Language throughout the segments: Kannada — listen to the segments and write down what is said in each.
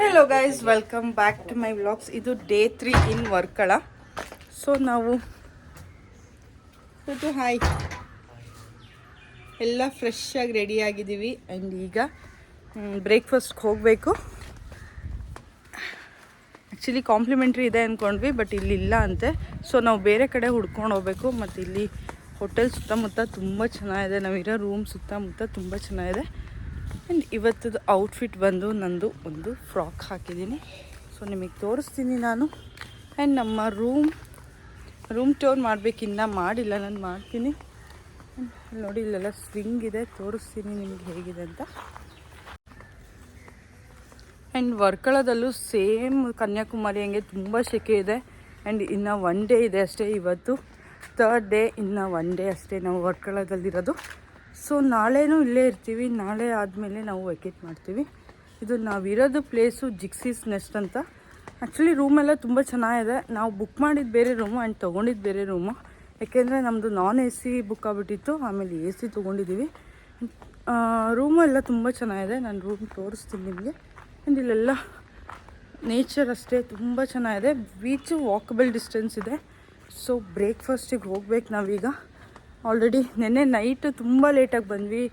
Hello guys welcome back to my vlogs ಇದು day three in Varkala so ನಾವು ಇದು ಹಾಯ್ ಎಲ್ಲ ಫ್ರೆಶ್ ಆಗಿ ರೆಡಿ ಆಗಿದ್ದೀವಿ. ಆ್ಯಂಡ್ ಈಗ ಬ್ರೇಕ್ಫಾಸ್ಟ್ಗೆ ಹೋಗಬೇಕು. ಆ್ಯಕ್ಚುಲಿ ಕಾಂಪ್ಲಿಮೆಂಟ್ರಿ ಇದೆ ಅಂದ್ಕೊಂಡ್ವಿ ಬಟ್ ಇಲ್ಲಿ ಇಲ್ಲ ಅಂತೆ. ಸೊ ನಾವು ಬೇರೆ ಕಡೆ ಹುಡ್ಕೊಂಡು ಹೋಗ್ಬೇಕು. ಮತ್ತು ಇಲ್ಲಿ ಹೋಟೆಲ್ ಸುತ್ತಮುತ್ತ ತುಂಬ ಚೆನ್ನಾಗಿದೆ. ನಾವಿರೋ ರೂಮ್ ಸುತ್ತಮುತ್ತ ತುಂಬ ಚೆನ್ನಾಗಿದೆ. ಆ್ಯಂಡ್ ಇವತ್ತದು ಔಟ್ಫಿಟ್ ಬಂದು ನಂದು ಒಂದು ಫ್ರಾಕ್ ಹಾಕಿದ್ದೀನಿ. ಸೊ ನಿಮಗೆ ತೋರಿಸ್ತೀನಿ ನಾನು. ಆ್ಯಂಡ್ ನಮ್ಮ ರೂಮ್ ರೂಮ್ ಟೋರ್ ಮಾಡಬೇಕಿನ್ನ ಮಾಡಿಲ್ಲ, ನಾನು ಮಾಡ್ತೀನಿ. ನೋಡಿ, ಇಲ್ಲೆಲ್ಲ ಸ್ವಿಂಗ್ ಇದೆ. ತೋರಿಸ್ತೀನಿ ನಿಮಗೆ ಹೇಗಿದೆ ಅಂತ. ಆ್ಯಂಡ್ ವರ್ಕಳದಲ್ಲೂ ಸೇಮ್ ಕನ್ಯಾಕುಮಾರಿ ಹಂಗೆ ತುಂಬ ಸೆಕೆ ಇದೆ. ಆ್ಯಂಡ್ ಇನ್ನು ಒನ್ ಡೇ ಇದೆ ಅಷ್ಟೇ ಇವತ್ತು. ತರ್ಡ್ ಡೇ ಇನ್ನು ಒನ್ ಡೇ ಅಷ್ಟೇ ನಾವು ವರ್ಕಳದಲ್ಲಿರೋದು ಸೊ ನಾಳೆನೂ ಇಲ್ಲೇ ಇರ್ತೀವಿ. ನಾಳೆ ಆದಮೇಲೆ ನಾವು ವೆಕೇಟ್ ಮಾಡ್ತೀವಿ. ಇದು ನಾವಿರೋದು ಪ್ಲೇಸು ಜಿಕ್ಸಿಸ್ ನೆಸ್ಟ್ ಅಂತ. ಆ್ಯಕ್ಚುಲಿ ರೂಮೆಲ್ಲ ತುಂಬ ಚೆನ್ನಾಗಿದೆ. ನಾವು ಬುಕ್ ಮಾಡಿದ್ದು ಬೇರೆ ರೂಮು ಆ್ಯಂಡ್ ತೊಗೊಂಡಿದ್ದು ಬೇರೆ ರೂಮು ಯಾಕೆಂದರೆ ನಮ್ಮದು ನಾನ್ ಎ ಸಿ ಬುಕ್ ಆಗಿಬಿಟ್ಟಿತ್ತು. ಆಮೇಲೆ ಎ ಸಿ ತೊಗೊಂಡಿದ್ದೀವಿ ರೂಮು ಎಲ್ಲ ತುಂಬ ಚೆನ್ನಾಗಿದೆ. ನಾನು ರೂಮ್ ತೋರಿಸ್ತೀನಿ ನಿಮಗೆ. ಆ್ಯಂಡ್ ಇಲ್ಲೆಲ್ಲ ನೇಚರ್ ಅಷ್ಟೇ ತುಂಬ ಚೆನ್ನಾಗಿದೆ. ಬೀಚು ವಾಕಬಲ್ ಡಿಸ್ಟೆನ್ಸ್ ಇದೆ. ಸೊ ಬ್ರೇಕ್ಫಾಸ್ಟಿಗೆ ಹೋಗ್ಬೇಕು ನಾವೀಗ. ಆಲ್ರೆಡಿ ನಿನ್ನೆ ನೈಟ್ ತುಂಬ ಲೇಟಾಗಿ ಬಂದ್ವಿ.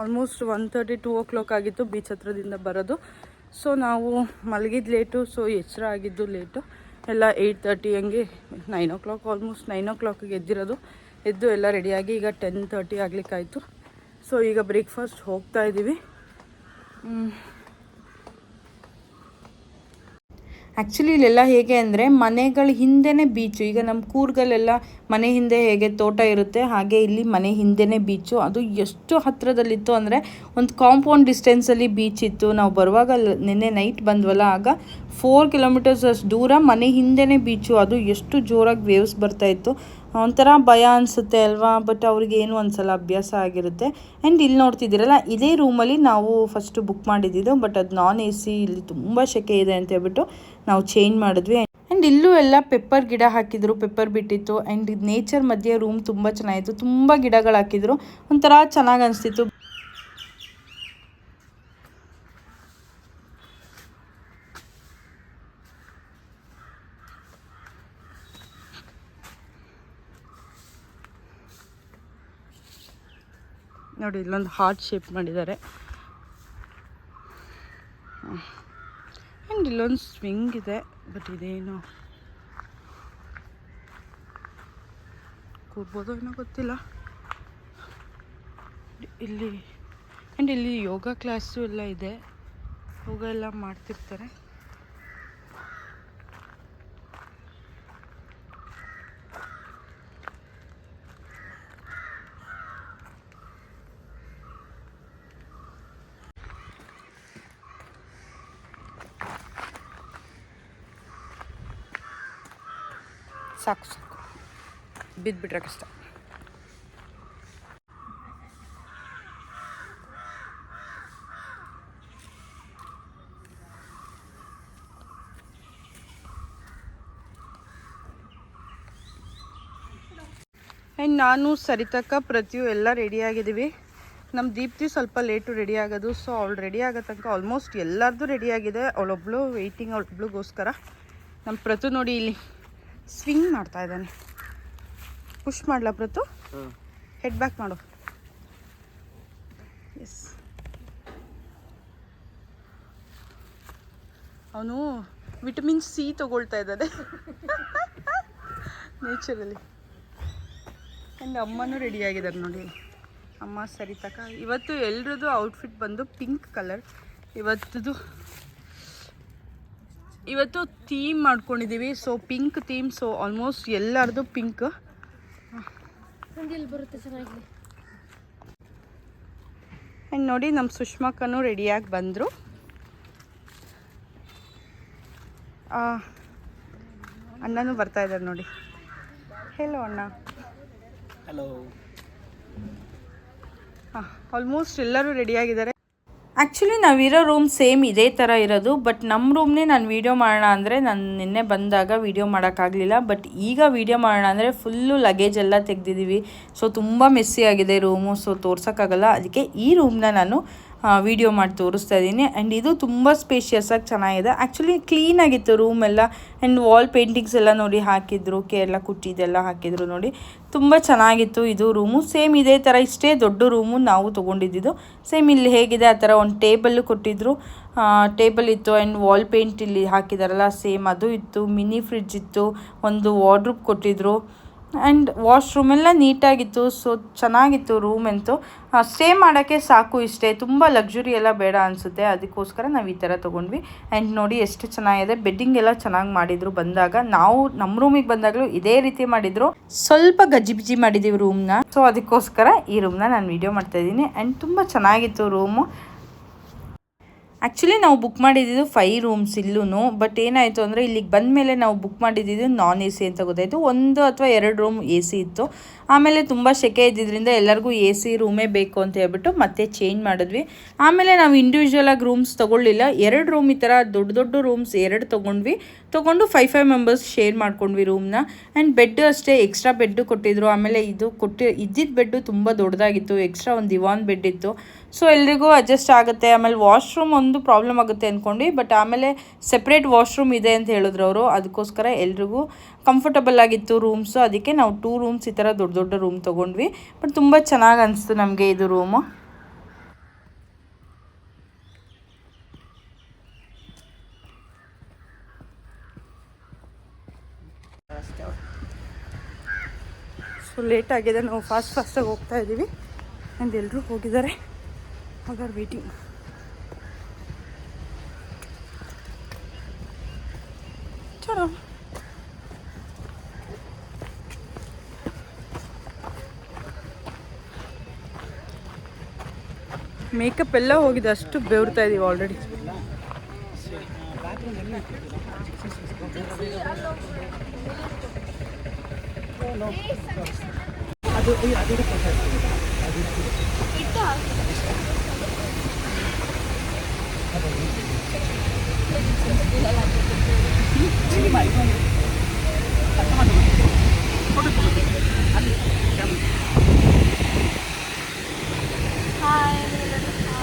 Almost one thirty two o'clock ಆಗಿತ್ತು ಬೀಚ್ ಹತ್ರದಿಂದ ಬರೋದು. ಸೊ ನಾವು ಮಲಗಿದ್ದು ಲೇಟು ಸೊ ಎಚ್ಚರ ಆಗಿದ್ದು ಲೇಟು ಎಲ್ಲ ಏಯ್ಟ್ ತರ್ಟಿ ಹಂಗೆ nine o'clock almost nine ಓ ಕ್ಲಾಕಿಗೆ ಎದ್ದಿರೋದು. ಎದ್ದು ಎಲ್ಲ ರೆಡಿಯಾಗಿ ಈಗ ಟೆನ್ ತರ್ಟಿ ಆಗ್ಲಿಕ್ಕಾಯಿತು. ಸೊ ಈಗ ಬ್ರೇಕ್ಫಾಸ್ಟ್ ಹೋಗ್ತಾ ಇದ್ದೀವಿ ಆ್ಯಕ್ಚುಲಿ ಇಲ್ಲೆಲ್ಲ ಹೇಗೆ ಅಂದರೆ ಮನೆಗಳ ಹಿಂದೆನೇ ಬೀಚು ಈಗ ನಮ್ಮ ಕೂರ್ಗಲೆಲ್ಲ ಮನೆ ಹಿಂದೆ ಹೇಗೆ ತೋಟ ಇರುತ್ತೆ, ಹಾಗೆ ಇಲ್ಲಿ ಮನೆ ಹಿಂದೆನೇ ಬೀಚು ಅದು ಎಷ್ಟು ಹತ್ತಿರದಲ್ಲಿತ್ತು ಅಂದರೆ ಒಂದು ಕಾಂಪೌಂಡ್ ಡಿಸ್ಟೆನ್ಸಲ್ಲಿ ಬೀಚ್ ಇತ್ತು. ನಾವು ಬರುವಾಗ ನಿನ್ನೆ ನೈಟ್ ಬಂದ್ವಲ್ಲ, ಆಗ ಫೋರ್ ಕಿಲೋಮೀಟರ್ಸ್ ಅಷ್ಟು ದೂರ, ಮನೆ ಹಿಂದೆನೇ ಬೀಚು ಅದು ಎಷ್ಟು ಜೋರಾಗಿ ವೇವ್ಸ್ ಬರ್ತಾ ಇತ್ತು. ಒಂಥರ ಭಯ ಅನಿಸುತ್ತೆ ಅಲ್ವಾ? ಬಟ್ ಅವ್ರಿಗೆ ಏನು ಒಂದ್ಸಲ ಅಭ್ಯಾಸ ಆಗಿರುತ್ತೆ. ಆ್ಯಂಡ್ ಇಲ್ಲಿ ನೋಡ್ತಿದ್ದೀರಲ್ಲ, ಇದೇ ರೂಮಲ್ಲಿ ನಾವು ಫಸ್ಟು ಬುಕ್ ಮಾಡಿದ್ದಿದ್ದು ಬಟ್ ಅದು ನಾನ್ ಎ ಸಿ ಇಲ್ಲಿ ತುಂಬ ಸೆಕೆ ಇದೆ ಅಂತ ಹೇಳ್ಬಿಟ್ಟು ನಾವು ಚೇಂಜ್ ಮಾಡಿದ್ವಿ. ಆ್ಯಂಡ್ ಇಲ್ಲೂ ಎಲ್ಲ ಪೆಪ್ಪರ್ ಗಿಡ ಹಾಕಿದ್ರು ಪೆಪ್ಪರ್ ಬಿಟ್ಟಿತ್ತು. ಆ್ಯಂಡ್ ನೇಚರ್ ಮಧ್ಯೆ ರೂಮ್ ತುಂಬ ಚೆನ್ನಾಗಿತ್ತು. ತುಂಬ ಗಿಡಗಳು ಹಾಕಿದ್ರು. ಒಂಥರ ಚೆನ್ನಾಗಿ ಅನಿಸ್ತಿತ್ತು. ನೋಡಿ, ಇಲ್ಲೊಂದು ಹಾರ್ಟ್ ಶೇಪ್ ಮಾಡಿದ್ದಾರೆ. ಆ್ಯಂಡ್ ಇಲ್ಲೊಂದು ಸ್ವಿಂಗ್ ಇದೆ ಬಟ್ ಇದೇನು ಕೂರ್ಬೋದೋ ಏನೋ ಗೊತ್ತಿಲ್ಲ. ಇಲ್ಲಿ ಆ್ಯಂಡ್ ಇಲ್ಲಿ ಯೋಗ ಕ್ಲಾಸು ಎಲ್ಲ ಇದೆ. ಯೋಗ ಎಲ್ಲ ಮಾಡ್ತಿರ್ತಾರೆ. ಸಾಕು ಸಾಕು. ಬಿದ್ದುಬಿಟ್ರೆ ಕಷ್ಟ. ಆ್ಯಂಡ್ ನಾನು ಸರಿತಕ್ಕ, ಪ್ರತಿಯು ಎಲ್ಲ ರೆಡಿ ಆಗಿದ್ದೀವಿ. ನಮ್ಮ ದೀಪ್ತಿ ಸ್ವಲ್ಪ ಲೇಟು ರೆಡಿ ಆಗೋದು ಸೊ ಅವಳು ರೆಡಿ ಆಗೋ ತನಕ ಆಲ್ಮೋಸ್ಟ್ ಎಲ್ಲರದ್ದು ರೆಡಿಯಾಗಿದೆ ಅವಳೊಬ್ಳು ವೆಯ್ಟಿಂಗ್ ಅವಳೊಬ್ಳಿಗೋಸ್ಕರ. ನಮ್ಮ ಪ್ರತಿ ನೋಡಿ ಇಲ್ಲಿ. ಸ್ವಿಂಗ್ ಮಾಡ್ತಾ ಇದ್ದಾನೆ. ಪುಷ್ ಮಾಡಲ ಪ್ರತು? ಹೆಡ್ ಬ್ಯಾಕ್ ಮಾಡು. ಎಸ್ ಅವನು ವಿಟಮಿನ್ ಸಿ ತಗೊಳ್ತಾ ಇದ್ದಾನೆ. ನೇಚರಲ್ಲಿ ಆ್ಯಂಡ್ ಅಮ್ಮನೂ ರೆಡಿ ಆಗಿದ್ದಾರೆ ನೋಡಿ. ಅಮ್ಮ ಸರಿ ತಕ. ಇವತ್ತು ಎಲ್ರದ್ದು ಔಟ್ಫಿಟ್ ಬಂದು ಪಿಂಕ್ ಕಲರ್ ಇವತ್ತದು ಇವತ್ತು ಥೀಮ್ ಮಾಡ್ಕೊಂಡಿದ್ದೀವಿ so pink theme so almost ಎಲ್ಲರದು ಪಿಂಕ್ ಬರುತ್ತೆ ಚೆನ್ನಾಗಿ. ಆ್ಯಂಡ್ ನೋಡಿ ನಮ್ಮ ಸುಷ್ಮಾಕ್ಕನೂ ರೆಡಿಯಾಗಿ ಬಂದರು. ಅಣ್ಣನೂ ಬರ್ತಾ ಇದ್ದಾರೆ ನೋಡಿ. ಹೇಳೋ ಅಣ್ಣ. ಹಲೋ ಹಾಂ ಆಲ್ಮೋಸ್ಟ್ ಎಲ್ಲರೂ ರೆಡಿಯಾಗಿದ್ದಾರೆ ಆ್ಯಕ್ಚುಲಿ ನಾವಿರೋ ರೂಮ್ ಸೇಮ್ ಇದೇ ಥರ ಇರೋದು ಬಟ್ ನಮ್ಮ ರೂಮ್ನೇ ನಾನು ವೀಡಿಯೋ ಮಾಡೋಣ ಅಂದರೆ ನಾನು ನಿನ್ನೆ ಬಂದಾಗ ವೀಡಿಯೋ ಮಾಡೋಕ್ಕಾಗಲಿಲ್ಲ ಬಟ್ ಈಗ ವೀಡಿಯೋ ಮಾಡೋಣ ಅಂದರೆ ಫುಲ್ಲು ಲಗೇಜ್ ಎಲ್ಲ ತೆಗೆದಿದ್ದೀವಿ. ಸೊ ತುಂಬ ಮೆಸ್ಸಿ ಆಗಿದೆ ರೂಮು ಸೊ ತೋರ್ಸೋಕ್ಕಾಗಲ್ಲ ಅದಕ್ಕೆ ಈ ರೂಮ್ನ ನಾನು ವಿಡಿಯೋ ಮಾಡಿ ತೋರಿಸ್ತಾ ಇದ್ದೀನಿ. ಆ್ಯಂಡ್ ಇದು ತುಂಬ ಸ್ಪೇಷಿಯಸ್ಸಾಗಿ ಚೆನ್ನಾಗಿದೆ. ಆ್ಯಕ್ಚುಲಿ ಕ್ಲೀನಾಗಿತ್ತು ರೂಮ್ ಎಲ್ಲ. ಆ್ಯಂಡ್ ವಾಲ್ ಪೇಂಟಿಂಗ್ಸ್ ಎಲ್ಲ ನೋಡಿ ಹಾಕಿದ್ರು. ಕೇರಳ ಕುಟ್ಟಿದೆಲ್ಲ ಹಾಕಿದ್ರು ನೋಡಿ. ತುಂಬ ಚೆನ್ನಾಗಿತ್ತು ಇದು ರೂಮು ಸೇಮ್ ಇದೇ ಥರ ಇಷ್ಟೇ ದೊಡ್ಡ ರೂಮು ನಾವು ತೊಗೊಂಡಿದ್ದು. ಸೇಮ್ ಇಲ್ಲಿ ಹೇಗಿದೆ, ಆ ಥರ ಒಂದು ಟೇಬಲ್ಲು ಕೊಟ್ಟಿದ್ರು. ಟೇಬಲ್ ಇತ್ತು ಆ್ಯಂಡ್ ವಾಲ್ ಪೇಂಟ್ ಇಲ್ಲಿ ಹಾಕಿದಾರಲ್ಲ ಸೇಮ್ ಅದು ಇತ್ತು. ಮಿನಿ ಫ್ರಿಡ್ಜ್ ಇತ್ತು. ಒಂದು ವಾರ್ಡ್ರೂಪ್ ಕೊಟ್ಟಿದ್ರು. ಆ್ಯಂಡ್ ವಾಶ್ರೂಮ್ ಎಲ್ಲ ನೀಟಾಗಿತ್ತು ಸೊ ಚೆನ್ನಾಗಿತ್ತು ರೂಮ್ ಅಂತೂ. ಸ್ಟೇ ಮಾಡೋಕ್ಕೆ ಸಾಕು ಇಷ್ಟೇ. ತುಂಬ ಲಕ್ಸುರಿ ಎಲ್ಲ ಬೇಡ ಅನಿಸುತ್ತೆ. ಅದಕ್ಕೋಸ್ಕರ ನಾವು ಈ ಥರ ತೊಗೊಂಡ್ವಿ. ಆ್ಯಂಡ್ ನೋಡಿ ಎಷ್ಟು ಚೆನ್ನಾಗಿದೆ. ಬೆಡ್ಡಿಂಗ್ ಎಲ್ಲ ಚೆನ್ನಾಗಿ ಮಾಡಿದರು ಬಂದಾಗ. ನಾವು ನಮ್ಮ ರೂಮಿಗೆ ಬಂದಾಗಲೂ ಇದೇ ರೀತಿ ಮಾಡಿದರು. ಸ್ವಲ್ಪ ಗಜ್ಜಿ ಬಿಜಿ ಮಾಡಿದ್ದೀವಿ ರೂಮ್ನ ಸೊ ಅದಕ್ಕೋಸ್ಕರ ಈ ರೂಮ್ನ ನಾನು ವೀಡಿಯೋ ಮಾಡ್ತಾಯಿದ್ದೀನಿ ಆ್ಯಂಡ್ ತುಂಬ ಚೆನ್ನಾಗಿತ್ತು ರೂಮು ಆ್ಯಕ್ಚುಲಿ ನಾವು ಬುಕ್ ಮಾಡಿದ್ದು ಫೈವ್ ರೂಮ್ಸ್ ಇಲ್ಲೂ ಬಟ್ ಏನಾಯಿತು ಅಂದರೆ ಇಲ್ಲಿಗೆ ಬಂದ ಮೇಲೆ ನಾವು ಬುಕ್ ಮಾಡಿದ್ದು ನಾನ್ ಎ ಸಿ ಅಂತ ಗೊತ್ತಾಯಿತು. ಒಂದು ಅಥವಾ ಎರಡು ರೂಮ್ ಎ ಸಿ ಇತ್ತು. ಆಮೇಲೆ ತುಂಬ ಸೆಕೆ ಇದ್ದಿದ್ದರಿಂದ ಎಲ್ಲರಿಗೂ ಎ ಸಿ ರೂಮೇ ಬೇಕು ಅಂತ ಹೇಳ್ಬಿಟ್ಟು ಮತ್ತೆ ಚೇಂಜ್ ಮಾಡಿದ್ವಿ. ಆಮೇಲೆ ನಾವು ಇಂಡಿವಿಜುವಲಾಗಿ ರೂಮ್ಸ್ ತೊಗೊಳ್ಳಿಲ್ಲ. ಎರಡು ರೂಮ್ ಈ ಥರ ದೊಡ್ಡ ದೊಡ್ಡ ರೂಮ್ಸ್ ಎರಡು ತೊಗೊಂಡ್ವಿ. ತೊಗೊಂಡು ಫೈವ್ ಫೈವ್ ಮೆಂಬರ್ಸ್ ಶೇರ್ ಮಾಡ್ಕೊಂಡ್ವಿ ರೂಮ್ನ ಆ್ಯಂಡ್ ಬೆಡ್ ಅಷ್ಟೇ ಎಕ್ಸ್ಟ್ರಾ ಬೆಡ್ಡು ಕೊಟ್ಟಿದ್ರು. ಆಮೇಲೆ ಇದು ಕೊಟ್ಟು ಇದ್ದಿದ್ದ ಬೆಡ್ಡು ತುಂಬ ದೊಡ್ಡದಾಗಿತ್ತು. ಎಕ್ಸ್ಟ್ರಾ ಒಂದು ದಿವಾನ್ ಬೆಡ್ ಇತ್ತು. ಸೊ ಎಲ್ರಿಗೂ ಅಡ್ಜಸ್ಟ್ ಆಗುತ್ತೆ. ಆಮೇಲೆ ವಾಶ್ರೂಮ್ ಒಂದು ಪ್ರಾಬ್ಲಮ್ ಆಗುತ್ತೆ ಅಂದ್ಕೊಂಡು ಬಟ್ ಆಮೇಲೆ ಸೆಪ್ರೇಟ್ ವಾಶ್ರೂಮ್ ಇದೆ ಅಂತ ಹೇಳಿದ್ರು ಅವರು. ಅದಕ್ಕೋಸ್ಕರ ಎಲ್ರಿಗೂ ಕಂಫರ್ಟಬಲ್ ಆಗಿತ್ತು ರೂಮ್ಸು ಅದಕ್ಕೆ ನಾವು ಟೂ ರೂಮ್ಸ್ ಈ ಥರ ದೊಡ್ಡ ದೊಡ್ಡ ರೂಮ್ ತೊಗೊಂಡ್ವಿ. ಬಟ್ ತುಂಬ ಚೆನ್ನಾಗಿ ಅನಿಸ್ತು ನಮಗೆ ಇದು ರೂಮು ಲೇಟ್ ಆಗಿದೆ. ನಾವು ಫಾಸ್ಟ್ ಫಾಸ್ಟಾಗಿ ಹೋಗ್ತಾ ಇದ್ದೀವಿ. ಆ್ಯಂಡ್ ಎಲ್ಲರೂ ಹೋಗಿದ್ದಾರೆ. ಅದರ್ ವೇಟಿಂಗ್ ಚಲೋ. ಮೇಕಪ್ ಎಲ್ಲ ಹೋಗಿದೆ. ಅಷ್ಟು ಬೆವರ್ತಾ ಇದೀವಿ ಆಲ್ರೆಡಿ ಅದು ಅದು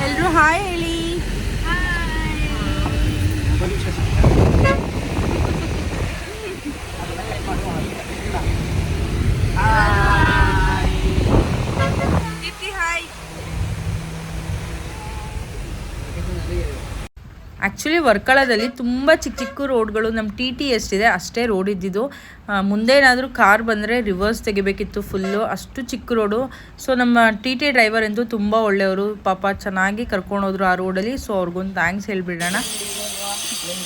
ಎಲ್ರು ಹಾಯ್ ಹೇಳಿ ಆ್ಯಕ್ಚುಲಿ ವರ್ಕಳದಲ್ಲಿ ತುಂಬ ಚಿಕ್ಕ ಚಿಕ್ಕ ರೋಡ್ಗಳು ನಮ್ಮ ಟಿ ಟಿ ಎಷ್ಟಿದೆ ಅಷ್ಟೇ ರೋಡ್ ಇದ್ದಿದ್ದು. ಮುಂದೆ ಏನಾದರೂ ಕಾರ್ ಬಂದರೆ ರಿವರ್ಸ್ ತೆಗಿಬೇಕಿತ್ತು ಫುಲ್ಲು, ಅಷ್ಟು ಚಿಕ್ಕ ರೋಡು. ಸೊ, ನಮ್ಮ ಟಿ ಟಿ ಡ್ರೈವರ್ ಅಂತೂ ತುಂಬ ಒಳ್ಳೆಯವರು, ಪಾಪ ಚೆನ್ನಾಗಿ ಕರ್ಕೊಂಡೋದ್ರು ಆ ರೋಡಲ್ಲಿ. ಸೊ, ಅವ್ರಿಗೊಂದು ಥ್ಯಾಂಕ್ಸ್ ಹೇಳಿಬಿಡೋಣ.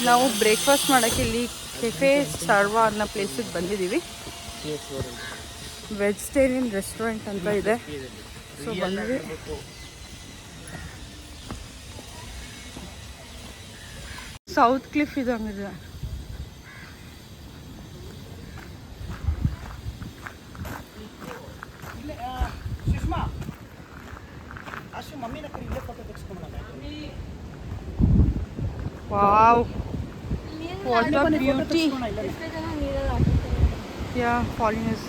ನಾವು ಬ್ರೇಕ್ಫಾಸ್ಟ್ ಮಾಡೋಕ್ಕೆ ಇಲ್ಲಿ ಕೆಫೆ ಸರ್ವಾ ಅನ್ನೋ ಪ್ಲೇಸಿಗೆ ಬಂದಿದ್ದೀವಿ. ವೆಜಿಟೇರಿಯನ್ ರೆಸ್ಟೋರೆಂಟ್ ಅಂತ ಇದೆ. ಸೊ, ಬಂದ್ವಿ. South cliff photo ತೆಗೆಸ್ಕೊಂಬಲ್ಲ wow. What a beauty yeah falling is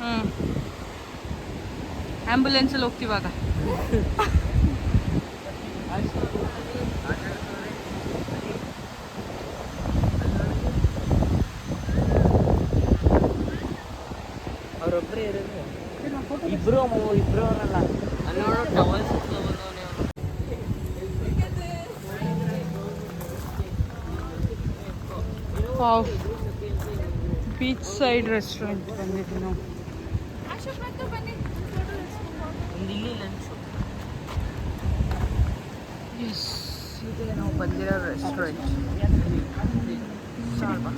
ಹ್ಞೂ ಆ್ಯಂಬುಲೆನ್ಸಲ್ಲಿ ಹೋಗ್ತಿವಾಗ ಅವರೊಬ್ಬರೇ ಇರೋದು ಇಬ್ರು ಅಮ್ಮ ಇಬ್ರು ಅವನಲ್ಲ ವಾವ್ ಬೀಚ್ ಸೈಡ್ ರೆಸ್ಟೋರೆಂಟ್ ಬಂದಿದ್ವಿ ನಾವು ಎಸ್ ಇದೆ ನಾವು ಬಂದಿರೋ ರೆಸ್ಟೋರೆಂಟ್ ಸಾಲ್ವಾ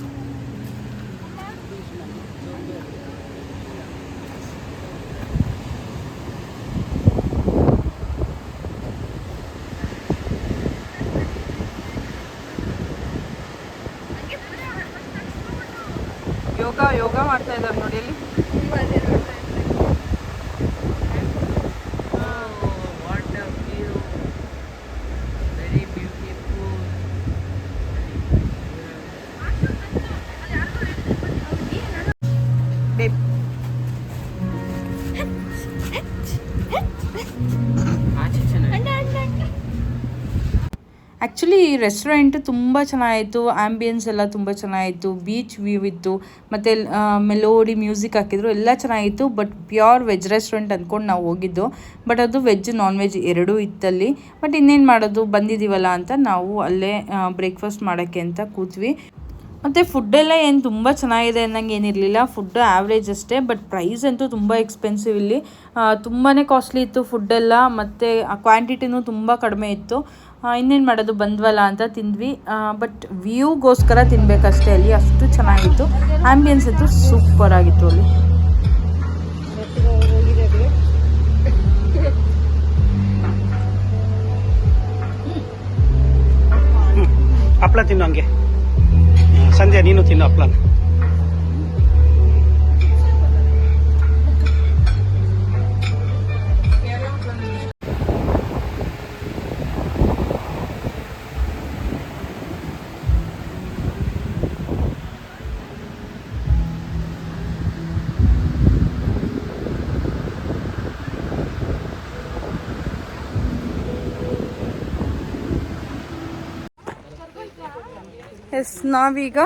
ಯೋಗ ಯೋಗ ಮಾಡ್ತಾ ಇದ್ದಾರೆ ನೋಡಿ ಅಲ್ಲಿ. ಆ್ಯಕ್ಚುಲಿ ರೆಸ್ಟೋರೆಂಟ್ ತುಂಬ ಚೆನ್ನಾಗಿತ್ತು ಆ್ಯಂಬಿಯನ್ಸ್ ಎಲ್ಲ ತುಂಬ ಚೆನ್ನಾಗಿತ್ತು ಬೀಚ್ ವ್ಯೂ ಇತ್ತು, ಮತ್ತು ಮೆಲೋಡಿ ಮ್ಯೂಸಿಕ್ ಹಾಕಿದ್ರು ಎಲ್ಲ ಚೆನ್ನಾಗಿತ್ತು ಬಟ್ ಪ್ಯೂರ್ ವೆಜ್ ರೆಸ್ಟೋರೆಂಟ್ ಅಂದ್ಕೊಂಡು ನಾವು ಹೋಗಿದ್ದು. ಬಟ್ ಅದು ವೆಜ್ ನಾನ್ ವೆಜ್ ಎರಡೂ ಇತ್ತಲ್ಲಿ. ಬಟ್ ಇನ್ನೇನು ಮಾಡೋದು, ಬಂದಿದ್ದೀವಲ್ಲ ಅಂತ ನಾವು ಅಲ್ಲೇ ಬ್ರೇಕ್ಫಾಸ್ಟ್ ಮಾಡೋಕ್ಕೆ ಅಂತ ಕೂತ್ವಿ. ಮತ್ತು ಫುಡ್ಡೆಲ್ಲ ಏನು ತುಂಬ ಚೆನ್ನಾಗಿದೆ ಅನ್ನಂಗೆ ಏನಿರಲಿಲ್ಲ. ಫುಡ್ ಆ್ಯಾವ್ರೇಜ್ ಅಷ್ಟೇ ಬಟ್ ಪ್ರೈಸ್ ಅಂತೂ ತುಂಬ ಎಕ್ಸ್ಪೆನ್ಸಿವ್ ಇಲ್ಲಿ. ತುಂಬಾ ಕಾಸ್ಟ್ಲಿ ಇತ್ತು ಫುಡ್ಡೆಲ್ಲ ಮತ್ತು ಕ್ವಾಂಟಿಟಿನೂ ತುಂಬ ಕಡಿಮೆ ಇತ್ತು. ಇನ್ನೇನು ಮಾಡೋದು ಬಂದ್ವಲ್ಲ ಅಂತ ತಿಂದ್ವಿ ಬಟ್ ವ್ಯೂಗೋಸ್ಕರ ತಿನ್ಬೇಕಷ್ಟೇ ಅಲ್ಲಿ ಅಷ್ಟು ಚೆನ್ನಾಗಿತ್ತು ಆ್ಯಂಬಿಯನ್ಸ್ ಅಂತೂ ಸೂಪರ್ ಆಗಿತ್ತು ಅಲ್ಲಿ ಹಪ್ಳ ತಿನ್ನು ಹಂಗೆ ಸಂಜೆ ನೀನು ತಿನ್ನು ಹಪ್ಳನ ಎಸ್, ನಾವೀಗ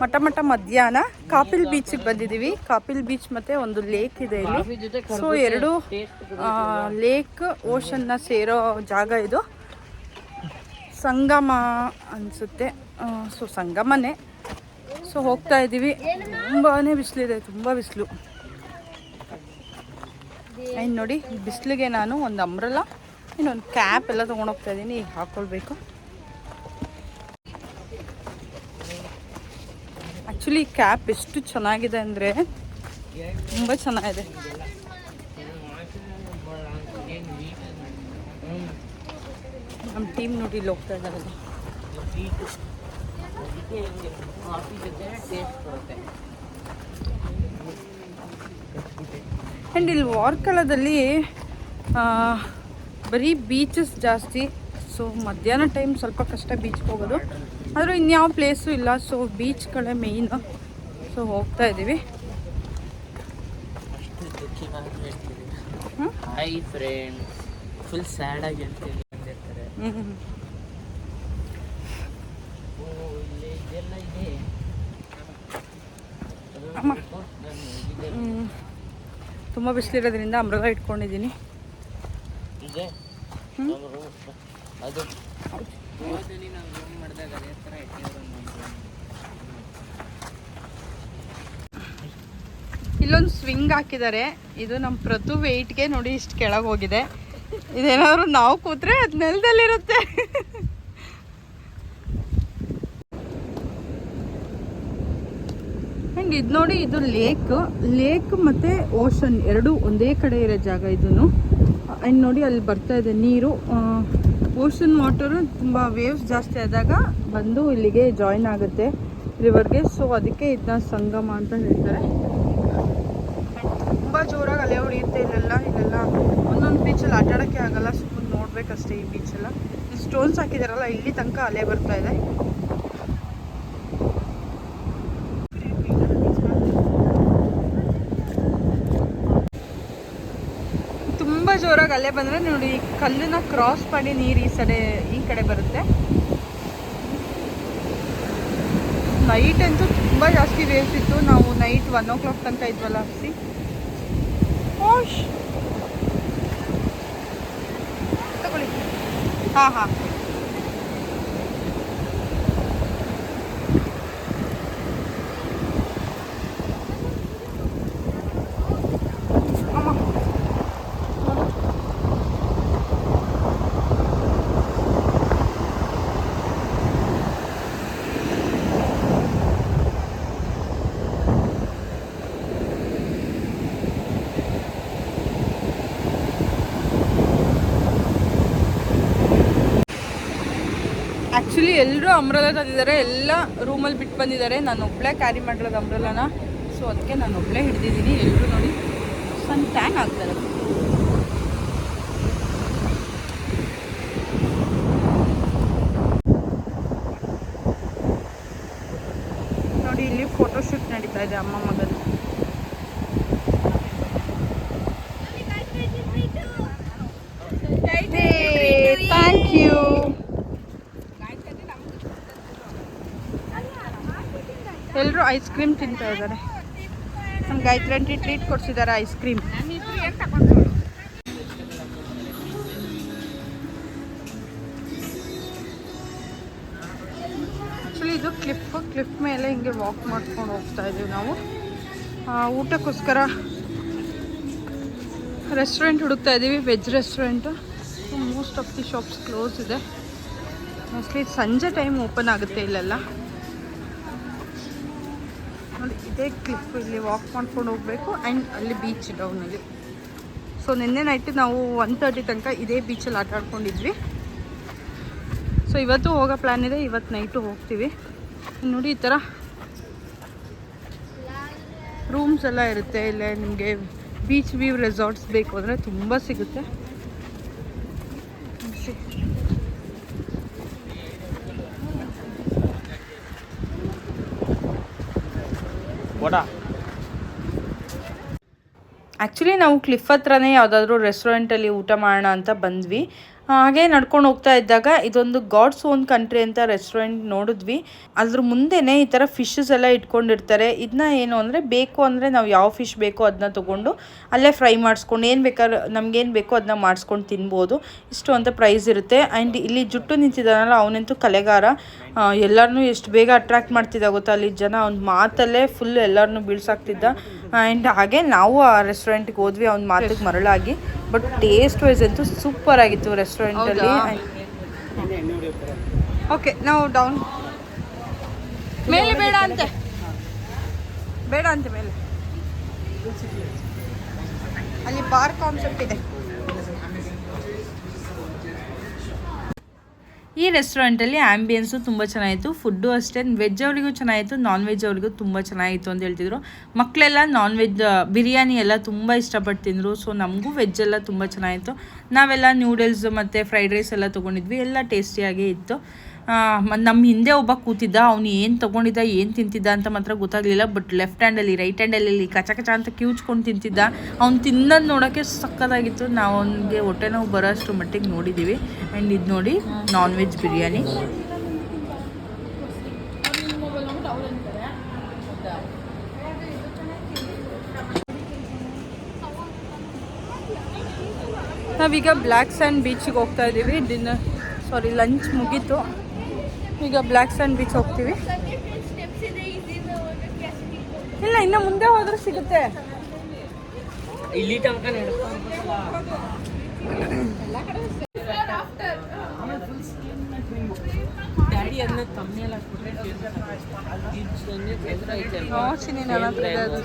ಮಠ ಮಠ ಮಧ್ಯಾಹ್ನ ಕಾಪಿಲ್ ಬೀಚಿಗೆ ಬಂದಿದ್ದೀವಿ. ಕಾಪಿಲ್ ಬೀಚ್ ಮತ್ತು ಒಂದು ಲೇಕ್ ಇದೆ ಇಲ್ಲಿ. ಸೊ ಎರಡು ಲೇಕ್ ಓಷನ್ನ ಸೇರೋ ಜಾಗ ಇದು. ಸಂಗಮ ಅನಿಸುತ್ತೆ. ಸೊ ಸಂಗಮನೇ. ಸೊ ಹೋಗ್ತಾ ಇದ್ದೀವಿ. ತುಂಬಾ ಬಿಸಿಲಿದೆ, ತುಂಬ ಬಿಸಿಲು. ಏನು ನೋಡಿ, ಬಿಸಿಲಿಗೆ ನಾನು ಒಂದು ಅಂಬ್ರಲ್ಲ ಇನ್ನೊಂದು ಕ್ಯಾಪ್ ಎಲ್ಲ ತೊಗೊಂಡೋಗ್ತಾ ಇದ್ದೀನಿ. ಈಗ ಹಾಕ್ಕೊಳ್ಬೇಕು ಆ್ಯಕ್ಚುಲಿ ಕ್ಯಾಪ್ ಎಷ್ಟು ಚೆನ್ನಾಗಿದೆ ಅಂದರೆ ತುಂಬ ಚೆನ್ನಾಗಿದೆ. ನಮ್ಮ ಟೀಮ್ ನೋಡಿ ಇಲ್ಲಿ ಹೋಗ್ತಾ ಇದ್ದಾರೆ. ಆ್ಯಂಡ್ ಇಲ್ಲಿ ವಾರ್ಕಳದಲ್ಲಿ ಬರೀ ಬೀಚಸ್ ಜಾಸ್ತಿ. ಸೊ ಮಧ್ಯಾಹ್ನ ಟೈಮ್ ಸ್ವಲ್ಪ ಕಷ್ಟ ಬೀಚ್ಗೆ ಹೋಗೋದು. ಆದರೂ ಇನ್ಯಾವ ಪ್ಲೇಸು ಇಲ್ಲ. ಸೊ ಬೀಚ್ ಕಡೆ ಮೇಯ್ನ್ ಸೊ ಹೋಗ್ತಾ ಇದ್ದೀವಿ. ತುಂಬಾ ಹಾಯ್ ಫುಲ್ ಸ್ಯಾಡ್ ಆಗಿ ಹೇಳ್ತೀನಿ ಅಂದಿರ್ತಾರೆ. ತುಂಬ ಬಿಸಿಲಿರೋದ್ರಿಂದ ಅಮೃತ ಇಟ್ಕೊಂಡಿದ್ದೀನಿ. ಇದೆ. ಅದು ಇಲ್ಲೊಂದು ಸ್ವಿಂಗ್ ಹಾಕಿದ್ದಾರೆ. ಇದು ನಮ್ಮ ಪ್ರತು ವೆಯ್ಟ್ಗೆ ನೋಡಿ ಇಷ್ಟು ಕೆಳಗೆ ಹೋಗಿದೆ. ಇದೇನಾದ್ರು ನಾವು ಕೂತ್ರೆ ಅದು ನೆಲದಲ್ಲಿರುತ್ತೆ. ಹಂಗೆ ಇದು ನೋಡಿ, ಇದು ಲೇಕ್ ಲೇಕ್ ಮತ್ತು ಓಷನ್ ಎರಡು ಒಂದೇ ಕಡೆ ಇರೋ ಜಾಗ ಇದನ್ನು ಆ್ಯಂಡ್ ನೋಡಿ ಅಲ್ಲಿ ಬರ್ತಾ ಇದೆ ನೀರು. ಓಷನ್ ವಾಟರ್ ತುಂಬ ವೇವ್ಸ್ ಜಾಸ್ತಿ ಆದಾಗ ಬಂದು ಇಲ್ಲಿಗೆ ಜಾಯಿನ್ ಆಗುತ್ತೆ ರಿವರ್ಗೆ ಸೊ ಅದಕ್ಕೆ ಇದನ್ನ ಸಂಗಮ ಅಂತ ಹೇಳ್ತಾರೆ. ತುಂಬ ಜೋರಾಗಿ ಅಲೆ ಹೊಡೆಯುತ್ತೆ ಇಲ್ಲೆಲ್ಲ ಇಲ್ಲೆಲ್ಲ. ಒಂದೊಂದು ಬೀಚಲ್ಲಿ ಆಟ ಆಡೋಕ್ಕೆ ಆಗಲ್ಲ ಸುಮ್ಮನೆ ನೋಡ್ಬೇಕಷ್ಟೇ ಈ ಬೀಚೆಲ್ಲ ಸ್ಟೋನ್ಸ್ ಹಾಕಿದಾರಲ್ಲ, ಇಲ್ಲಿ ತನಕ ಅಲೆ ಬರ್ತಾ ಇದೆ ತುಂಬ ಜೋರಾಗಿ ಅಲ್ಲೇ ಬಂದರೆ ನೋಡಿ ಕಲ್ಲನ್ನ ಕ್ರಾಸ್ ಮಾಡಿ ನೀರು ಈ ಸಡೆ, ಈ ಕಡೆ ಬರುತ್ತೆ. ನೈಟ್ ಅಂತೂ ತುಂಬ ಜಾಸ್ತಿ ವೇವ್ಸ್ ಇತ್ತು. ನಾವು ನೈಟ್ ಒನ್ ಓ ಕ್ಲಾಕ್ ತನಕ ಇದ್ವಲ್ಲ ಹಸಿ ತಗೊಳ್ಳಿ. ಹಾಂ ಹಾಂ ಅಮ್ಮ ಆ್ಯಕ್ಚುಲಿ ಎಲ್ಲರೂ ಅಂಬ್ರಲ್ಲ ತಂದಿದ್ದಾರೆ. ಎಲ್ಲ ರೂಮಲ್ಲಿ ಬಿಟ್ಟು ಬಂದಿದ್ದಾರೆ. ನಾನು ಒಬ್ಬಳೇ ಕ್ಯಾರಿ ಮಾಡಿರೋದು ಅಂಬ್ರೆಲಾನ ಸೊ ಅದಕ್ಕೆ ನಾನು ಒಬ್ಬಳೇ ಹಿಡ್ದಿದ್ದೀನಿ. ಎಲ್ಲರೂ ನೋಡಿ. ಸಣ್ಣ ಟ್ಯಾನ್ ಆಗ್ತಾರೆ ನೋಡಿ ಇಲ್ಲಿ ಫೋಟೋಶೂಟ್ ನಡೀತಾ ಇದೆ ಅಮ್ಮ ಮಗದು ಥ್ಯಾಂಕ್ ಯು ಐಸ್ ಕ್ರೀಮ್ ತಿಂತಾ ಇದ್ದಾರೆ. ನಮ್ಗೆ ಗಾಯತ್ರಿ ಆಂಟಿ ಟ್ರೀಟ್ ಕೊಡ್ಸಿದ್ದಾರೆ ಐಸ್ ಕ್ರೀಮ್ ಆ್ಯಕ್ಚುಲಿ ಇದು ಕ್ಲಿಪ್ ಕ್ಲಿಪ್ ಮೇಲೆ ಹಿಂಗೆ ವಾಕ್ ಮಾಡ್ಕೊಂಡು ಹೋಗ್ತಾ ಇದ್ದೀವಿ ನಾವು. ಊಟಕ್ಕೋಸ್ಕರ ರೆಸ್ಟೋರೆಂಟ್ ಹುಡುಕ್ತಾ ಇದ್ದೀವಿ veg restaurant most of the shops close ಇದೆ. ಮೋಸ್ಟ್ಲಿ ಸಂಜೆ ಟೈಮ್ ಓಪನ್ ಆಗುತ್ತೆ ಇಲ್ಲೆಲ್ಲ. ಇದೇ ಕ್ಲಿಫ್ ಇಲ್ಲಿ ವಾಕ್ ಮಾಡ್ಕೊಂಡು ಹೋಗಬೇಕು. ಆ್ಯಂಡ್ ಅಲ್ಲಿ ಬೀಚ್ ಡೌನಲ್ಲಿ ಸೊ ನಿನ್ನೆ ನೈಟ್ ನಾವು ಒನ್ ತರ್ಟಿ ತನಕ ಇದೇ ಬೀಚಲ್ಲಿ ಆಟ ಆಡ್ಕೊಂಡಿದ್ವಿ. ಸೊ ಇವತ್ತು ಹೋಗೋ ಪ್ಲ್ಯಾನ್ ಇದೆ. ಇವತ್ತು ನೈಟು ಹೋಗ್ತೀವಿ. ನೋಡಿ ಈ ಥರ ರೂಮ್ಸ್ ಎಲ್ಲ ಇರುತ್ತೆ. ಇಲ್ಲೇ ನಿಮಗೆ ಬೀಚ್ ವ್ಯೂ ರೆಸಾರ್ಟ್ಸ್ ಬೇಕು ಅಂದರೆ ತುಂಬ ಸಿಗುತ್ತೆ. ವಡಾ. ಆ್ಯಕ್ಚುಲಿ ನಾವು ಕ್ಲಿಫ್ ಹತ್ರನೇ ಯಾವುದಾದ್ರೂ ರೆಸ್ಟೋರೆಂಟಲ್ಲಿ ಊಟ ಮಾಡೋಣ ಅಂತ ಬಂದ್ವಿ. ಹಾಗೆ ನಡ್ಕೊಂಡು ಹೋಗ್ತಾ ಇದ್ದಾಗ ಇದೊಂದು ಗಾಡ್ಸ್ ಓನ್ ಕಂಟ್ರಿ ಅಂತ ರೆಸ್ಟೋರೆಂಟ್ ನೋಡಿದ್ವಿ. ಅದ್ರ ಮುಂದೆನೇ ಈ ಥರ ಫಿಶಸ್ ಎಲ್ಲ ಇಟ್ಕೊಂಡಿರ್ತಾರೆ. ಇದನ್ನ ಏನು ಅಂದರೆ ಬೇಕು ಅಂದರೆ ನಾವು ಯಾವ ಫಿಶ್ ಬೇಕೋ ಅದನ್ನ ತೊಗೊಂಡು ಅಲ್ಲೇ ಫ್ರೈ ಮಾಡಿಸ್ಕೊಂಡು ಏನು ಬೇಕಾದ್ರೆ ನಮ್ಗೇನು ಬೇಕೋ ಅದನ್ನ ಮಾಡಿಸ್ಕೊಂಡು ತಿನ್ಬೋದು. ಇಷ್ಟು ಅಂತ ಪ್ರೈಸ್ ಇರುತ್ತೆ. ಆ್ಯಂಡ್ ಇಲ್ಲಿ ಜುಟ್ಟು ನಿಂತಿದ್ದಾನಲ್ಲ, ಅವನಂತೂ ಕಲೆಗಾರ. ಎಲ್ಲರನ್ನೂ ಎಷ್ಟು ಬೇಗ ಅಟ್ರಾಕ್ಟ್ ಮಾಡ್ತಿದ್ದ ಗೊತ್ತಾ? ಅಲ್ಲಿ ಜನ ಅವ್ನ ಮಾತಲ್ಲೇ ಫುಲ್ ಎಲ್ಲರನ್ನೂ ಬೀಳ್ಸಾಕ್ತಿದ್ದ. ಆ್ಯಂಡ್ ಹಾಗೆ ನಾವು ಆ ರೆಸ್ಟೋರೆಂಟ್ಗೆ ಹೋದ್ವಿ, ಅವ್ನ ಮಾತಿಗೆ ಮರಳಾಗಿ. ಬಟ್ ಟೇಸ್ಟ್ ವೈಸ್ ಅಂತೂ ಸೂಪರ್ ಆಗಿತ್ತು ರೆಸ್ಟೋರೆಂಟಲ್ಲಿ ಓಕೆ ನಾವು ಡೌನ್ ಮೇಲೆ ಬೇಡ ಅಂತೆ. ಬೇಡ ಅಂತೆ ಮೇಲೆ. ಅಲ್ಲಿ ಬಾರ್ ಕಾನ್ಸೆಪ್ಟ್ ಇದೆ. ಈ ರೆಸ್ಟೋರೆಂಟಲ್ಲಿ ಆ್ಯಂಬಿಯನ್ಸು ತುಂಬ ಚೆನ್ನಾಗಿತ್ತು ಫುಡ್ಡು ಅಷ್ಟೇ ವೆಜ್ ಅವರಿಗೂ ಚೆನ್ನಾಗಿತ್ತು ನಾನ್ ವೆಜ್ ಅವರಿಗೂ ತುಂಬ ಚೆನ್ನಾಗಿತ್ತು ಅಂತ ಹೇಳ್ತಿದ್ರು. ಮಕ್ಕಳೆಲ್ಲ ನಾನ್ ವೆಜ್ ಬಿರಿಯಾನಿ ಎಲ್ಲ ತುಂಬ ಇಷ್ಟಪಟ್ಟು ತಿಂದರು ಸೊ ನಮಗೂ ವೆಜ್ ಎಲ್ಲ ತುಂಬ ಚೆನ್ನಾಗಿತ್ತು. ನಾವೆಲ್ಲ ನ್ಯೂಡಲ್ಸ್ ಮತ್ತು ಫ್ರೈಡ್ ರೈಸ್ ಎಲ್ಲ ತೊಗೊಂಡಿದ್ವಿ, ಎಲ್ಲ ಟೇಸ್ಟಿಯಾಗೇ ಇತ್ತು. ನಮ್ಮ ಹಿಂದೆ ಒಬ್ಬ ಕೂತಿದ್ದ, ಅವನು ಏನು ತೊಗೊಂಡಿದ್ದ, ಏನು ತಿಂತಿದ್ದ ಅಂತ ಮಾತ್ರ ಗೊತ್ತಾಗಲಿಲ್ಲ ಬಟ್ ಲೆಫ್ಟ್ ಹ್ಯಾಂಡಲ್ಲಿ ರೈಟ್ ಹ್ಯಾಂಡಲ್ಲಿ ಕಚ ಕಚ ಅಂತ ಕಿವುಚ್ಕೊಂಡು ತಿಂತಿದ್ದ. ಅವ್ನು ತಿನ್ನೋದು ನೋಡೋಕ್ಕೆ ಸಕ್ಕತ್ತಾಗಿತ್ತು. ನಾವು ಅವನಿಗೆ ಹೊಟ್ಟೆ ನೋವು ಬರೋ ಅಷ್ಟು ಮಟ್ಟಿಗೆ ನೋಡಿದ್ದೀವಿ ಆ್ಯಂಡ್ ಇದು ನೋಡಿ ನಾನ್ ವೆಜ್ ಬಿರಿಯಾನಿ. ನಾವೀಗ ಬ್ಲ್ಯಾಕ್ ಸ್ಯಾಂಡ್ ಬೀಚಿಗೆ ಹೋಗ್ತಾ ಇದ್ದೀವಿ ಡಿನ್ನರ್ ಸಾರಿ ಲಂಚ್ ಮುಗೀತು. ಈಗ ಬ್ಲ್ಯಾಕ್ ಸ್ಯಾಂಡ್ ಬೀಚ್ ಹೋಗ್ತೀವಿ. ಇಲ್ಲ ಇನ್ನು ಮುಂದೆ ಹೋದ್ರೆ ಸಿಗುತ್ತೆ. ಇಲ್ಲಿ ತನಕ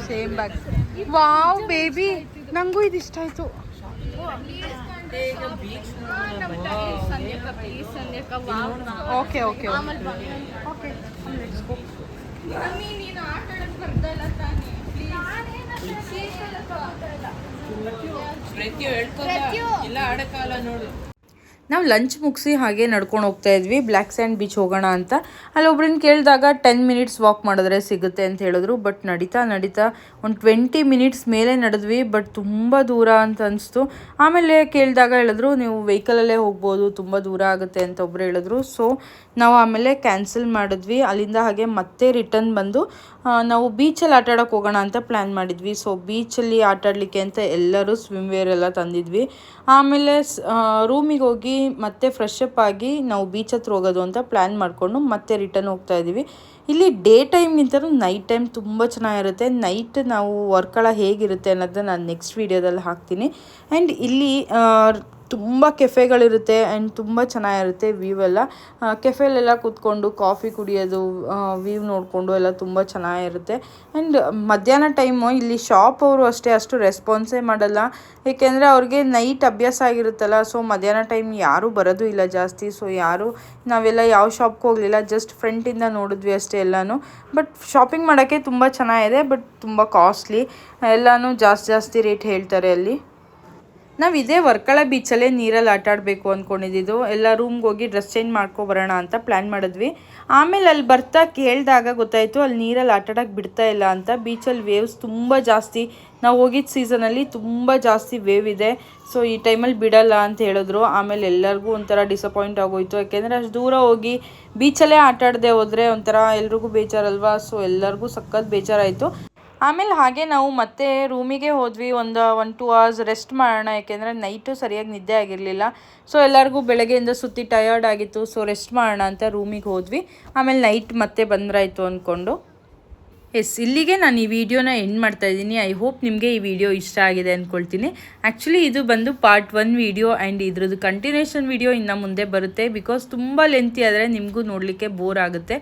ಸೇಮ್ ಬ್ಯಾಗ್ ವಾವ್ ಬೇಬಿ ನಂಗೂ ಇದು ಇಷ್ಟ ಆಯ್ತು. ಓಕೆ ಓಕೆ ಓಕೆ ನೀನು ಆಟ ಬರ್ದಲ್ಲ ತಾನೇ ಪ್ರತಿ ಹೇಳ್ಕೊತ ಇಲ್ಲ ಆಡಕ್ಕಾಗಲ್ಲ ನೋಡು. ನಾವು ಲಂಚ್ ಮುಗಿಸಿ ಹಾಗೆ ನಡ್ಕೊಂಡು ಹೋಗ್ತಾ ಇದ್ವಿ. ಬ್ಲ್ಯಾಕ್ ಸ್ಯಾಂಡ್ ಬೀಚ್ ಹೋಗೋಣ ಅಂತ. ಅಲ್ಲಿ ಒಬ್ರನ್ನ ಕೇಳಿದಾಗ ಟೆನ್ ಮಿನಿಟ್ಸ್ ವಾಕ್ ಮಾಡಿದ್ರೆ ಸಿಗುತ್ತೆ ಅಂತ ಹೇಳಿದ್ರು. ಬಟ್ ನಡೀತಾ ನಡೀತಾ ಒಂದು ಟ್ವೆಂಟಿ ಮಿನಿಟ್ಸ್ ಮೇಲೆ ನಡೆದ್ವಿ. ಬಟ್ ತುಂಬ ದೂರ ಅಂತ ಅನಿಸ್ತು. ಆಮೇಲೆ ಕೇಳಿದಾಗ ಹೇಳಿದ್ರು, ನೀವು ವೆಹಿಕಲಲ್ಲೇ ಹೋಗ್ಬೋದು. ತುಂಬ ದೂರ ಆಗುತ್ತೆ ಅಂತ ಒಬ್ರು ಹೇಳಿದ್ರು. ಸೊ ನಾವು ಆಮೇಲೆ ಕ್ಯಾನ್ಸಲ್ ಮಾಡಿದ್ವಿ. ಅಲ್ಲಿಂದ ಹಾಗೆ ಮತ್ತೆ ರಿಟರ್ನ್ ಬಂದು ನಾವು ಬೀಚಲ್ಲಿ ಆಟ ಆಡೋಕೆ ಹೋಗೋಣ ಅಂತ ಪ್ಲ್ಯಾನ್ ಮಾಡಿದ್ವಿ. ಸೊ ಬೀಚಲ್ಲಿ ಆಟ ಆಡಲಿಕ್ಕೆ ಅಂತ ಎಲ್ಲರೂ ಸ್ವಿಮ್ ವೇರ್ ಎಲ್ಲ ತಂದಿದ್ವಿ. ಆಮೇಲೆ ರೂಮಿಗೆ ಹೋಗಿ ಮತ್ತೆ ಫ್ರೆಶ್ ಅಪ್ ಆಗಿ ನಾವು ಬೀಚ್ ಹತ್ರ ಹೋಗೋದು ಅಂತ ಪ್ಲ್ಯಾನ್ ಮಾಡಿಕೊಂಡು ಮತ್ತೆ ರಿಟರ್ನ್ ಹೋಗ್ತಾ ಇದ್ದೀವಿ. ಇಲ್ಲಿ ಡೇ ಟೈಮ್ಗಿಂತಲೂ ನೈಟ್ ಟೈಮ್ ತುಂಬ ಚೆನ್ನಾಗಿರುತ್ತೆ. ನೈಟ್ ನಾವು ವರ್ಕಳ ಹೇಗಿರುತ್ತೆ ಅನ್ನೋದನ್ನ ನಾನು ನೆಕ್ಸ್ಟ್ ವೀಡಿಯೋದಲ್ಲಿ ಹಾಕ್ತೀನಿ. ಆ್ಯಂಡ್ ಇಲ್ಲಿ ತುಂಬ ಕೆಫೆಗಳಿರುತ್ತೆ ಆ್ಯಂಡ್ ತುಂಬ ಚೆನ್ನಾಗಿರುತ್ತೆ ವ್ಯೂ ಎಲ್ಲ ಕೆಫೆಲೆಲ್ಲ ಕೂತ್ಕೊಂಡು ಕಾಫಿ ಕುಡಿಯೋದು ವ್ಯೂ ನೋಡಿಕೊಂಡು ಎಲ್ಲ ತುಂಬ ಚೆನ್ನಾಗಿರುತ್ತೆ. ಆ್ಯಂಡ್ ಮಧ್ಯಾಹ್ನ ಟೈಮು ಇಲ್ಲಿ ಶಾಪ್ ಅವರು ಅಷ್ಟೇ ಅಷ್ಟು ರೆಸ್ಪಾನ್ಸೇ ಮಾಡಲ್ಲ. ಏಕೆಂದರೆ ಅವ್ರಿಗೆ ನೈಟ್ ಅಭ್ಯಾಸ ಆಗಿರುತ್ತಲ್ಲ, ಸೊ ಮಧ್ಯಾಹ್ನ ಟೈಮ್ ಯಾರೂ ಬರೋದು ಇಲ್ಲ ಜಾಸ್ತಿ. ಸೊ ಯಾರು ನಾವೆಲ್ಲ ಯಾವ ಶಾಪ್ಗೆ ಹೋಗಲಿಲ್ಲ, ಜಸ್ಟ್ ಫ್ರಂಟಿಂದ ನೋಡಿದ್ವಿ ಅಷ್ಟೇ ಎಲ್ಲನೂ. ಬಟ್ ಶಾಪಿಂಗ್ ಮಾಡೋಕ್ಕೆ ತುಂಬ ಚೆನ್ನಾಗಿದೆ, ಬಟ್ ತುಂಬ ಕಾಸ್ಟ್ಲಿ. ಎಲ್ಲನೂ ಜಾಸ್ತಿ ಜಾಸ್ತಿ ರೇಟ್ ಹೇಳ್ತಾರೆ ಅಲ್ಲಿ. ನಾವು ಇದೇ ವರ್ಕಳ ಬೀಚಲ್ಲೇ ನೀರಲ್ಲಿ ಆಟ ಆಡಬೇಕು ಅಂದ್ಕೊಂಡಿದ್ದು ಎಲ್ಲ ರೂಮ್ಗೆ ಹೋಗಿ ಡ್ರೆಸ್ ಚೇಂಜ್ ಮಾಡ್ಕೊಬರೋಣ ಅಂತ ಪ್ಲ್ಯಾನ್ ಮಾಡಿದ್ವಿ. ಆಮೇಲೆ ಅಲ್ಲಿ ಬರ್ತಾ ಕೇಳಿದಾಗ ಗೊತ್ತಾಯಿತು ಅಲ್ಲಿ ನೀರಲ್ಲಿ ಆಟ ಆಡೋಕ್ಕೆ ಬಿಡ್ತಾ ಇಲ್ಲ ಅಂತ. ಬೀಚಲ್ಲಿ ವೇವ್ಸ್ ತುಂಬ ಜಾಸ್ತಿ. ನಾವು ಹೋಗಿದ್ದ ಸೀಸನಲ್ಲಿ ತುಂಬ ಜಾಸ್ತಿ ವೇವ್ ಇದೆ. ಸೊ ಈ ಟೈಮಲ್ಲಿ ಬಿಡಲ್ಲ ಅಂತ ಹೇಳಿದ್ರು. ಆಮೇಲೆ ಎಲ್ಲರಿಗೂ ಒಂಥರ ಡಿಸಪಾಯಿಂಟ್ ಆಗೋಯ್ತು. ಯಾಕೆಂದರೆ ಅಷ್ಟು ದೂರ ಹೋಗಿ ಬೀಚಲ್ಲೇ ಆಟಾಡದೆ ಹೋದರೆ ಒಂಥರ ಎಲ್ರಿಗೂ ಬೇಜಾರಲ್ವಾ? ಸೊ ಎಲ್ಲರಿಗೂ ಸಖತ್ ಬೇಜಾರಾಯಿತು. ಆಮೇಲೆ ಹಾಗೆ ನಾವು ಮತ್ತೆ ರೂಮಿಗೆ ಹೋದ್ವಿ, ಒಂದು ಒನ್ ಟೂ ಅವರ್ಸ್ ರೆಸ್ಟ್ ಮಾಡೋಣ, ಯಾಕೆಂದರೆ ನೈಟು ಸರಿಯಾಗಿ ನಿದ್ದೆ ಆಗಿರಲಿಲ್ಲ. ಸೊ ಎಲ್ಲರಿಗೂ ಬೆಳಗ್ಗೆಯಿಂದ ಸುತ್ತಿ ಟಯರ್ಡ್ ಆಗಿತ್ತು ಸೊ ರೆಸ್ಟ್ ಮಾಡೋಣ ಅಂತ ರೂಮಿಗೆ ಹೋದ್ವಿ. ಆಮೇಲೆ ನೈಟ್ ಮತ್ತೆ ಬಂದ್ರಾಯ್ತು ಅಂದ್ಕೊಂಡು ಎಸ್ ಇಲ್ಲಿಗೆ ನಾನು ಈ ವಿಡಿಯೋನ ಎಂಡ್ ಮಾಡ್ತಾ ಇದ್ದೀನಿ. ಐ ಹೋಪ್ ನಿಮಗೆ ಈ ವಿಡಿಯೋ ಇಷ್ಟ ಆಗಿದೆ ಅಂದ್ಕೊಳ್ತೀನಿ ಆ್ಯಕ್ಚುಲಿ ಇದು ಬಂದು ಪಾರ್ಟ್ ಒನ್ ವಿಡಿಯೋ ಆ್ಯಂಡ್ ಇದ್ರದ್ದು ಕಂಟಿನ್ಯೂಷನ್ ವಿಡಿಯೋ ಇನ್ನು ಮುಂದೆ ಬರುತ್ತೆ. ಬಿಕಾಸ್ ತುಂಬ ಲೆಂತಿ ಆದರೆ ನಿಮಗೂ ನೋಡಲಿಕ್ಕೆ ಬೋರ್ ಆಗುತ್ತೆ.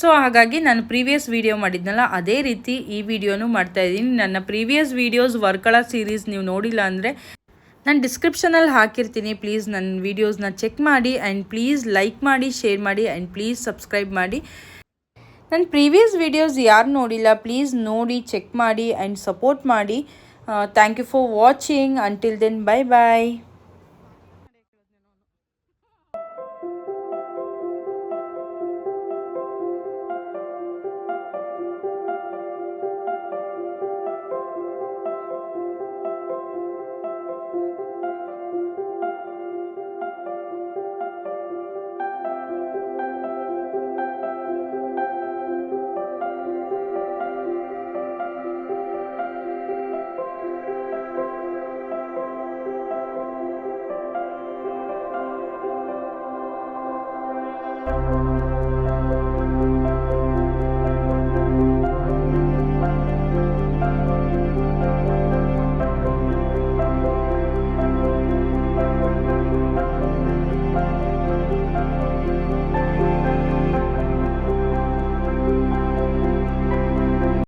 ಸೊ ಹಾಗಾಗಿ ನಾನು ಪ್ರೀವಿಯಸ್ ವಿಡಿಯೋ ಮಾಡಿದ್ನಲ್ಲ, ಅದೇ ರೀತಿ ಈ ವಿಡಿಯೋನು ಮಾಡ್ತಾ ಇದ್ದೀನಿ. ನನ್ನ ಪ್ರೀವಿಯಸ್ ವೀಡಿಯೋಸ್ ವರ್ಕಳ ಸೀರೀಸ್ ನೀವು ನೋಡಿಲ್ಲ ಅಂದರೆ ನಾನು ಡಿಸ್ಕ್ರಿಪ್ಷನಲ್ಲಿ ಹಾಕಿರ್ತೀನಿ. ಪ್ಲೀಸ್ ನನ್ನ ವೀಡಿಯೋಸ್ನ ಚೆಕ್ ಮಾಡಿ ಆ್ಯಂಡ್ ಪ್ಲೀಸ್ ಲೈಕ್ ಮಾಡಿ ಶೇರ್ ಮಾಡಿ ಆ್ಯಂಡ್ ಪ್ಲೀಸ್ ಸಬ್ಸ್ಕ್ರೈಬ್ ಮಾಡಿ. ನನ್ನ ಪ್ರೀವಿಯಸ್ ವೀಡಿಯೋಸ್ ಯಾರು ನೋಡಿಲ್ಲ ಪ್ಲೀಸ್ ನೋಡಿ ಚೆಕ್ ಮಾಡಿ ಆ್ಯಂಡ್ ಸಪೋರ್ಟ್ ಮಾಡಿ. Thank you for watching until then bye bye